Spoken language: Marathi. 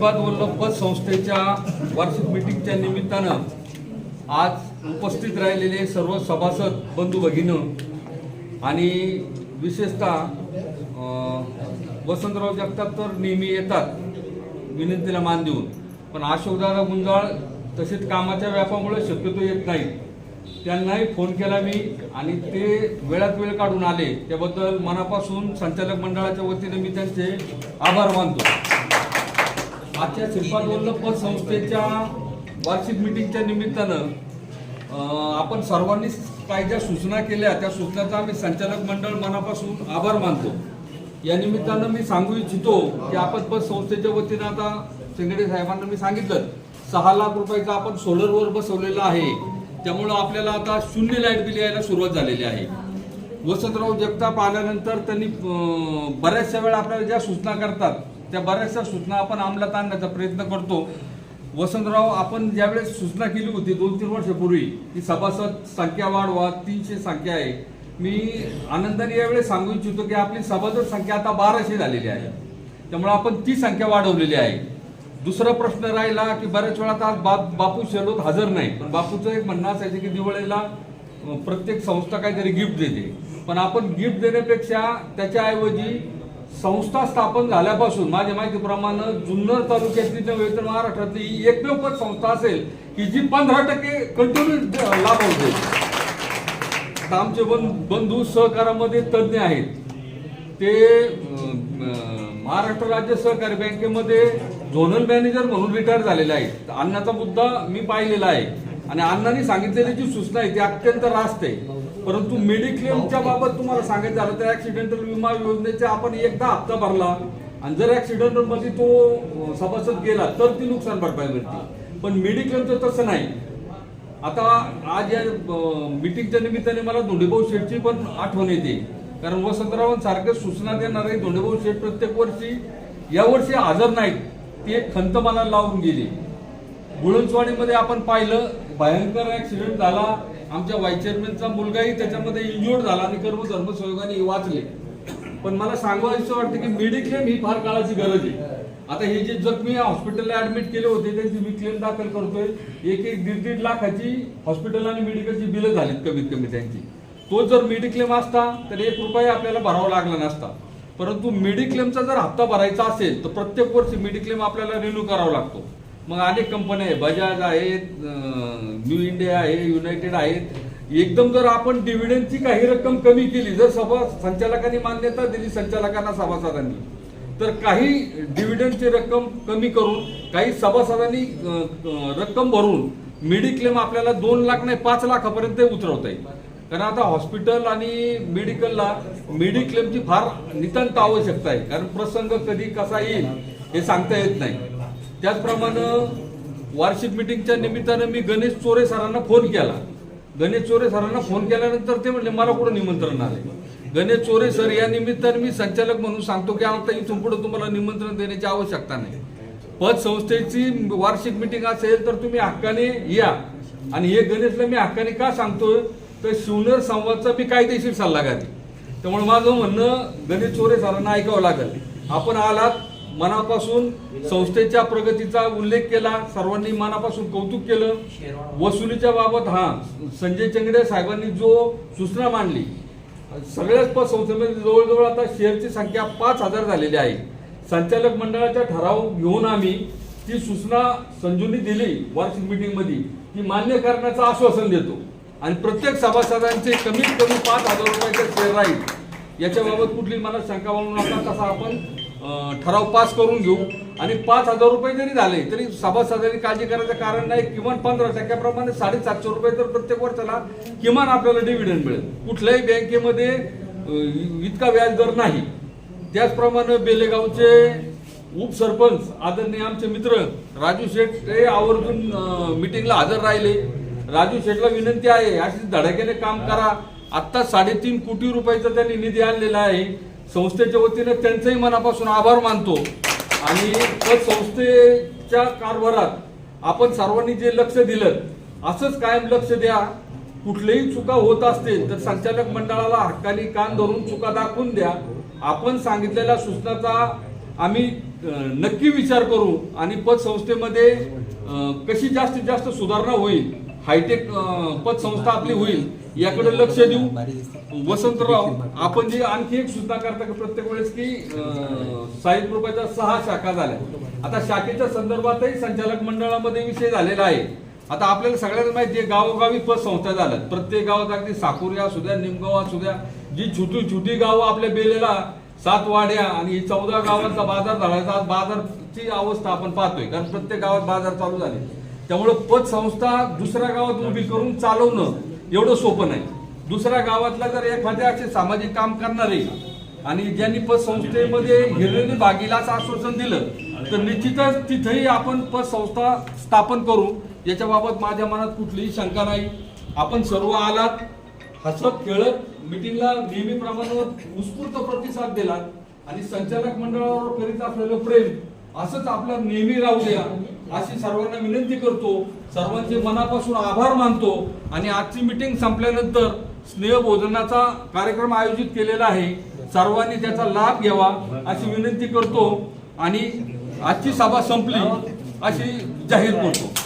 श्रीपाद वल्लभ पत संस्थेच्या वार्षिक मिटिंगच्या निमित्तानं आज उपस्थित राहिलेले सर्व सभासद बंधू भगिनं आणि विशेषतः वसंतराव जगताप तर नेहमी येतात विनंतीला मान देऊन. पण अशोकदादा गुंजाळ तसेच कामाच्या व्यापामुळे शक्यतो येत नाही त्यांनाही फोन केला मी आणि ते वेळात वेळ काढून आले. त्याबद्दल मनापासून संचालक मंडळाच्या वतीने मी त्यांचे आभार मानतो. आजच्या श्रीपाद वल्लभ संस्थेच्या वार्षिक मिटिंगच्या निमित्तानं आपण सर्वांनी काय ज्या सूचना केल्या त्या सूचनाचा आम्ही संचालक मंडळ मनापासून आभार मानतो. या निमित्तानं मी सांगू इच्छितो की आपण पण संस्थेच्या वतीनं आता शेंगडे साहेबांना मी सांगितलं सहा लाख रुपयाचा आपण सोलरवर बसवलेला आहे. त्यामुळं आपल्याला आता शून्य लाइट बिल यायला सुरुवात झालेली आहे. वसंतराव जगताप आल्यानंतर त्यांनी बऱ्याचशा वेळा आपल्याला ज्या सूचना करतात त्या बऱ्याचशा सूचना आपण अंमलात आणण्याचा प्रयत्न करतो. वसंतराव आपण ज्यावेळेस सूचना केली होती दोन तीन वर्षापूर्वी की सभासद संख्या वाढवा तीनशे संख्या आहे. मी आनंदाने यावेळेस सांगू इच्छितो की आपली सभासद संख्या आता बाराशे झालेली आहे. त्यामुळे आपण ती संख्या वाढवलेली आहे. दुसरा प्रश्न राहिला की बऱ्याच वेळा आता बाप बापू शेलोत हजर नाही. पण बापूचं एक म्हणणं असायचं की दिवाळीला प्रत्येक संस्था काहीतरी गिफ्ट देते. पण आपण गिफ्ट देण्यापेक्षा त्याच्याऐवजी संस्था स्थापन झाल्यापासून माझ्या माहितीप्रमाणे जुन्नर तालुक्यातली नव्हे तर महाराष्ट्रातली ही एकमेव पद संस्था असेल की जी पंधरा टक्के कंटिन्यू लाभ होते. आमचे बन बंधू सहकारामध्ये तज्ज्ञ आहेत. ते महाराष्ट्र राज्य सहकारी बँकेमध्ये झोनल मॅनेजर म्हणून रिटायर झालेले आहेत. अन्नाचा मुद्दा मी पाहिलेला आहे. आणि अण्णांनी सांगितलेली जी सूचना आहे ती अत्यंत रास्त आहे. परंतु मेडिक्लेमच्या बाबत तुम्हाला सांगायचं झालं तर ऍक्सिडेंटल विमा योजनेचा आपण एकदा हप्ता भरला आणि जर ऍक्सिडेंटलमध्ये तो सभासद गेला तर ती नुकसान भरपाई मिळते. पण मेडिक्लेमचं तसं नाही. आता आज या मिटिंगच्या निमित्ताने मला धोंडेभाऊ शेठची पण आठवण येते. कारण वसंतरावांसारखे सूचना देणारे धोंडेभाऊ शेठ प्रत्येक वर्षी या वर्षी हजर नाहीत. ती एक खंत मला लावून गेली. गुळंचवाडीमध्ये आपण पाहिलं भयंकर ऍक्सिडेंट झाला. आमच्या व्हाईस चेअरमॅनचा मुलगाही त्याच्यामध्ये इंजुर्ड झाला आणि कर्म धर्मसहयोगाने वाचले. पण मला सांगायचं वाटतं की मेडिक्लेम ही फार काळाची गरज आहे. आता हे जे जखमी हॉस्पिटलला ऍडमिट केले होते त्यांची मी क्लेम दाखल करतोय. एक एक दीड दीड लाखाची हॉस्पिटल आणि मेडिकलची बिलं झालीत कमीत कमी त्यांची. तो जर मेडिक्लेम असता तर एक रुपया आपल्याला भरावा लागला नसता. परंतु मेडिक्लेमचा जर हप्ता भरायचा असेल तर प्रत्येक वर्षी मेडिक्लेम आपल्याला रिन्यू करावा लागतो. मग अनेक कंपन्या आहे बजाज आहेत न्यू इंडिया आहे युनायटेड आहेत. एकदम जर आपण डिव्हिडंडची काही रक्कम कमी केली जर सभा संचालकांनी मान्यता दिली संचालकांना सभासदांनी तर काही डिव्हिडंडची रक्कम कमी करून काही सभासदांनी रक्कम भरून मेडिक्लेम आपल्याला दोन लाख नाही पाच लाखापर्यंत उतरवता येईल. कारण आता हॉस्पिटल आणि मेडिकलला मेडिक्लेमची फार नितांत आवश्यकता आहे. कारण प्रसंग कधी कसा येईल हे सांगता येत नाही. त्याचप्रमाणे वार्षिक मिटिंगच्या निमित्तानं मी गणेश चोरे सरांना फोन केला. गणेश चोरे सरांना फोन केल्यानंतर ते म्हणले मला कुठं निमंत्रण आले गणेश चोरे सर या निमित्तानं मी संचालक म्हणून सांगतो की आता इथून पुढे तुम्हाला निमंत्रण देण्याची आवश्यकता नाही. पतसंस्थेची वार्षिक मिटिंग असेल तर तुम्ही हक्काने या. आणि हे गणेशला मी हक्काने का सांगतोय? तर शिवनर संवादचा मी कायदेशीर सल्लागार आहे. त्यामुळे माझं म्हणणं गणेश चोरे सरांना ऐकावं लागेल. आपण आलात मनापासून संस्थेच्या प्रगतीचा उल्लेख केला सर्वांनी मनापासून कौतुक केलं. वसुलीच्या बाबत हा संजय चंगडे साहेबांनी जो सूचना मांडली सगळ्याच पद संस्थेमध्ये जवळजवळ आता शेअरची संख्या पाच हजार झालेली आहे. संचालक मंडळाचा ठराव घेऊन आम्ही ती सूचना संजूंनी दिली वार्षिक मिटिंगमध्ये. ती मान्य करण्याचं आश्वासन देतो. आणि प्रत्येक सभासदांचे कमीत कमी पाच हजार रुपयाचे शेअर राहील याच्याबाबत कुठली मला शंका वाळू नका तसा आपण ठराव पास करून घेऊ. आणि पाच हजार रुपये जरी झाले तरी सभासदांनी काळजी करायचं कारण नाही. किमान पंधरा टक्क्याप्रमाणे साडेसातशे रुपये तर प्रत्येक वर्षाला किमान आपल्याला डिव्हिडंड मिळेल. कुठल्याही बँकेमध्ये इतका व्याजदर नाही. त्याचप्रमाणे बेलेगावचे उपसरपंच आदरणीय आमचे मित्र राजू शेठ हे आवर्जून मिटिंगला हजर राहिले. राजू शेठला विनंती आहे अशी धडाक्याने काम करा. आत्ता साडेतीन कोटी रुपयाचा त्यांनी निधी आणलेला आहे. संस्थेच्या वतीनं त्यांचंही मनापासून आभार मानतो. आणि त्या संस्थेच्या कारभारात आपण सर्वांनी जे लक्ष दिलं असंच कायम लक्ष द्या. कुठल्याही चुका होत असतील तर संचालक मंडळाला हक्काने कान धरून चुका दाखवून द्या. आपण सांगितलेल्या सूचनाचा आम्ही नक्की विचार करू आणि पतसंस्थेमध्ये कशी जास्तीत जास्त सुधारणा होईल हायटेक पतसंस्था आपली होईल याकडे लक्ष देऊ. वसंतराव आपण जी आणखी एक सूचना करता की प्रत्येक वेळेस की अं, रुपयाच्या सहा शाखा झाल्या. आता शाखेच्या संदर्भातही संचालक मंडळामध्ये विषय झालेला आहे. आता आपल्याला सगळ्यांना माहिती आहे गावोगावी पतसंस्था झाल्यात. प्रत्येक गावात अगदी साकुर्या असू द्या निमगाव असू द्या जी छोटी छोटी गावं आपल्या बेलेला सात वाड्या आणि चौदा गावांचा बाजार झाला. आज बाजारची अवस्था आपण पाहतोय कारण प्रत्येक गावात बाजार चालू झाले. त्यामुळं पतसंस्था दुसऱ्या गावात उभी करून चालवणं एवढं सोपं नाही. दुसऱ्या गावातला जर एखाद्या असे सामाजिक काम करणारे आणि ज्यांनी पतसंस्थेमध्ये हिरणी असं आश्वासन दिलं तर निश्चितच तिथेही आपण पतसंस्था स्थापन करू. याच्याबाबत माझ्या मनात कुठलीही शंका नाही. आपण सर्व आलात हसत खेळत मिटिंगला प्रमाणावर उत्स्फूर्त प्रतिसाद दिलात आणि संचालक मंडळावर करीत असलेलं प्रेम असंच आपलं नेहमी राहू द्या. अशी सर्वांना विनंती करतो. सर्वांचे मनापासून आभार मानतो. आणि आजची मिटिंग संपल्यानंतर स्नेहभोजनाचा कार्यक्रम आयोजित केलेला आहे. सर्वांनी त्याचा लाभ घ्यावा अशी विनंती करतो. आणि आजची सभा संपली अशी जाहीर करतो.